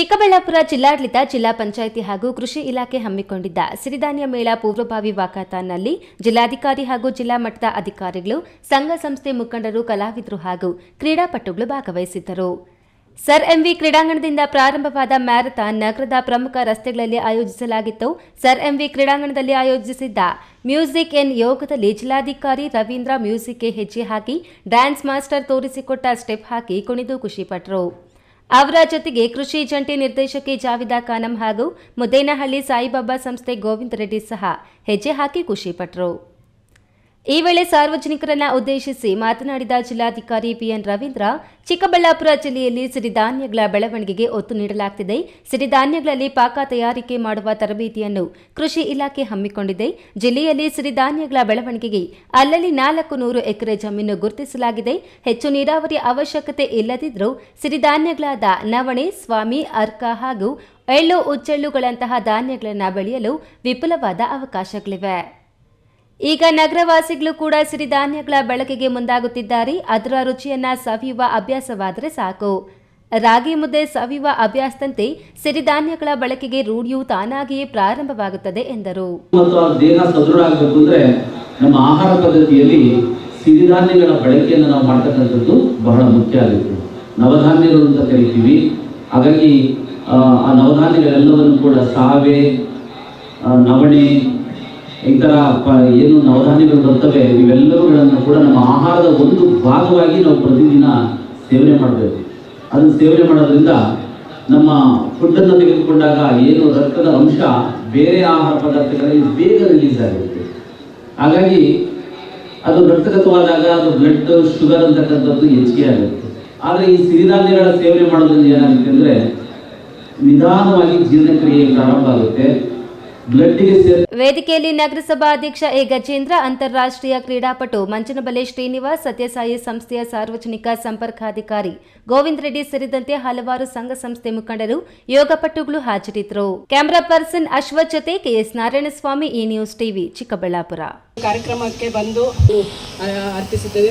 ಚಿಕ್ಕಬಳ್ಳಾಪುರ ಜಿಲ್ಲಾಡಳಿತ, ಜಿಲ್ಲಾ ಪಂಚಾಯಿತಿ ಹಾಗೂ ಕೃಷಿ ಇಲಾಖೆ ಹಮ್ಮಿಕೊಂಡಿದ್ದ ಸಿರಿಧಾನ್ಯ ಮೇಳ ಪೂರ್ವಭಾವಿ ವಾಕಾಥಾನ್ನಲ್ಲಿ ಜಿಲ್ಲಾಧಿಕಾರಿ ಹಾಗೂ ಜಿಲ್ಲಾ ಮಟ್ಟದ ಅಧಿಕಾರಿಗಳು, ಸಂಘ ಸಂಸ್ಥೆ ಮುಖಂಡರು, ಕಲಾವಿದರು ಹಾಗೂ ಕ್ರೀಡಾಪಟುಗಳು ಭಾಗವಹಿಸಿದ್ದರು. ಸರ್ ಎಂವಿ ಕ್ರೀಡಾಂಗಣದಿಂದ ಪ್ರಾರಂಭವಾದ ಮ್ಯಾರಥಾನ್ ನಗರದ ಪ್ರಮುಖ ರಸ್ತೆಗಳಲ್ಲಿ ಆಯೋಜಿಸಲಾಗಿತ್ತು. ಸರ್ ಎಂವಿ ಕ್ರೀಡಾಂಗಣದಲ್ಲಿ ಆಯೋಜಿಸಿದ್ದ ಮ್ಯೂಸಿಕ್ ಎನ್ ಯೋಗದಲ್ಲಿ ಜಿಲ್ಲಾಧಿಕಾರಿ ರವೀಂದ್ರ ಮ್ಯೂಸಿಕ್ಗೆ ಹೆಜ್ಜೆ ಹಾಕಿ, ಡ್ಯಾನ್ಸ್ ಮಾಸ್ಟರ್ ತೋರಿಸಿಕೊಟ್ಟ ಸ್ಟೆಪ್ ಹಾಕಿ ಕುಣಿದು ಖುಷಿಪಟ್ಟರು ಅವರ ಜೊತೆಗೆ ಕೃಷಿ ಜಂಟಿ ನಿರ್ದೇಶಕಿ ಜಾವಿದಾ ಖಾನಂ ಹಾಗೂ ಮುದ್ದೇನಹಳ್ಳಿ ಸಾಯಿಬಾಬಾ ಸಂಸ್ಥೆ ಗೋವಿಂದ ರೆಡ್ಡಿ ಸಹ ಹೆಜ್ಜೆ ಹಾಕಿ ಖುಷಿಪಟ್ಟರು ಈ ವೇಳೆ ಸಾರ್ವಜನಿಕರನ್ನ ಉದ್ದೇಶಿಸಿ ಮಾತನಾಡಿದ ಜಿಲ್ಲಾಧಿಕಾರಿ ಪಿಎನ್ ರವೀಂದ್ರ, ಚಿಕ್ಕಬಳ್ಳಾಪುರ ಜಿಲ್ಲೆಯಲ್ಲಿ ಸಿರಿಧಾನ್ಯಗಳ ಬೆಳವಣಿಗೆಗೆ ಒತ್ತು ನೀಡಲಾಗುತ್ತಿದೆ ಸಿರಿಧಾನ್ಯಗಳಲ್ಲಿ ಪಾಕ ತಯಾರಿಕೆ ಮಾಡುವ ತರಬೇತಿಯನ್ನು ಕೃಷಿ ಇಲಾಖೆ ಹಮ್ಮಿಕೊಂಡಿದೆ. ಜಿಲ್ಲೆಯಲ್ಲಿ ಸಿರಿಧಾನ್ಯಗಳ ಬೆಳವಣಿಗೆಗೆ ಅಲ್ಲಲ್ಲಿ ನಾಲ್ಕು ನೂರು ಎಕರೆ ಜಮೀನು ಗುರುತಿಸಲಾಗಿದೆ. ಹೆಚ್ಚು ನೀರಾವರಿ ಅವಶ್ಯಕತೆ ಇಲ್ಲದಿದ್ದರೂ ಸಿರಿಧಾನ್ಯಗಳಾದ ನವಣೆ, ಸ್ವಾಮಿ, ಅರ್ಕ ಹಾಗೂ ಎಳ್ಳು ಉಚ್ಚೆಳ್ಳುಗಳಂತಹ ಧಾನ್ಯಗಳನ್ನು ಬೆಳೆಯಲು ವಿಪುಲವಾದ ಅವಕಾಶಗಳಿವೆ. ಈಗ ನಗರವಾಸಿಗಳು ಕೂಡ ಸಿರಿಧಾನ್ಯಗಳ ಬಳಕೆಗೆ ಮುಂದಾಗುತ್ತಿದ್ದಾರೆ. ಅದರ ರುಚಿಯನ್ನ ಸವಿಯುವ ಅಭ್ಯಾಸವಾದರೆ ಸಾಕು. ರಾಗಿ ಮುದ್ದೆ ಸವಿಯುವ ಅಭ್ಯಾಸದಂತೆ ಸಿರಿಧಾನ್ಯಗಳ ಬಳಕೆಗೆ ರೂಢಿಯು ತಾನಾಗಿಯೇ ಪ್ರಾರಂಭವಾಗುತ್ತದೆ ಎಂದರು. ನಮ್ಮ ಆಹಾರ ಪದ್ಧತಿಯಲ್ಲಿ ಸಿರಿಧಾನ್ಯಗಳ ಬಳಕೆಯನ್ನು ನಾವು ಮಾಡ್ತಕ್ಕಂಥದ್ದು ಬಹಳ ಮುಖ್ಯ ಆಗುತ್ತೆ ನವಧಾನ್ಯಗಳು ಅಂತ ಕರಿತೀವಿ. ಹಾಗಾಗಿ, ಆ ನವಧಾನ್ಯಗಳೆಲ್ಲವನ್ನು ಕೂಡ ಸಾವೆ ನವಣೆ ಪ, ಏನು ನವಧಾನ್ಯಗಳು ಬರ್ತವೆ, ಇವೆಲ್ಲವುಗಳನ್ನು ಕೂಡ ನಮ್ಮ ಆಹಾರದ ಒಂದು ಭಾಗವಾಗಿ ನಾವು ಪ್ರತಿದಿನ ಸೇವನೆ ಮಾಡಬೇಕು. ಅದನ್ನು ಸೇವನೆ ಮಾಡೋದ್ರಿಂದ ನಮ್ಮ ಫುಡ್ಡನ್ನು ತೆಗೆದುಕೊಂಡಾಗ ಏನು ರಕ್ತದ ಅಂಶ ಬೇರೆ ಆಹಾರ ಪದಾರ್ಥಗಳಲ್ಲಿ ಬೇಗ ರಿಲೀಸ್ ಆಗುತ್ತೆ. ಹಾಗಾಗಿ ಅದು ರಕ್ತಗತವಾದಾಗ ಅದು ಬ್ಲಡ್ ಶುಗರ್ ಅಂತಕ್ಕಂಥದ್ದು ಹೆಚ್ಚಿಗೆ ಆಗುತ್ತೆ. ಆದರೆ ಈ ಸಿರಿಧಾನ್ಯಗಳ ಸೇವನೆ ಮಾಡೋದ್ರಿಂದ ಏನಾಗುತ್ತೆ ಅಂದರೆ ನಿಧಾನವಾಗಿ ಜೀರ್ಣಕ್ರಿಯೆ ಪ್ರಾರಂಭ ಆಗುತ್ತೆ. ವೇದಿಕೆಯಲ್ಲಿ ನಗರಸಭಾ ಅಧ್ಯಕ್ಷ ಎ. ಗಜೇಂದ್ರ ಅಂತಾರಾಷ್ಟ್ರೀಯ ಕ್ರೀಡಾಪಟು ಮಂಚನಬಲೆ ಶ್ರೀನಿವಾಸ್ ಸತ್ಯಸಾಯಿ ಸಂಸ್ಥೆಯ ಸಾರ್ವಜನಿಕ ಸಂಪರ್ಕಾಧಿಕಾರಿ ಗೋವಿಂದ ರೆಡ್ಡಿ ಸೇರಿದಂತೆ ಹಲವಾರು ಸಂಘ ಸಂಸ್ಥೆ ಮುಖಂಡರು ಯೋಗಪಟುಗಳು ಹಾಜರಿದ್ದರು. ಕ್ಯಾಮರಾ ಪರ್ಸನ್ ಅಶ್ವ ಜೊತೆ ಕೆಎಸ್ ನಾರಾಯಣಸ್ವಾಮಿ ಈ ನ್ಯೂಸ್ ಟಿವಿ ಚಿಕ್ಕಬಳ್ಳಾಪುರ. ಕಾರ್ಯಕ್ರಮಕ್ಕೆ ಬಂದು ಅರ್ಪಿಸುತ್ತೇವೆ.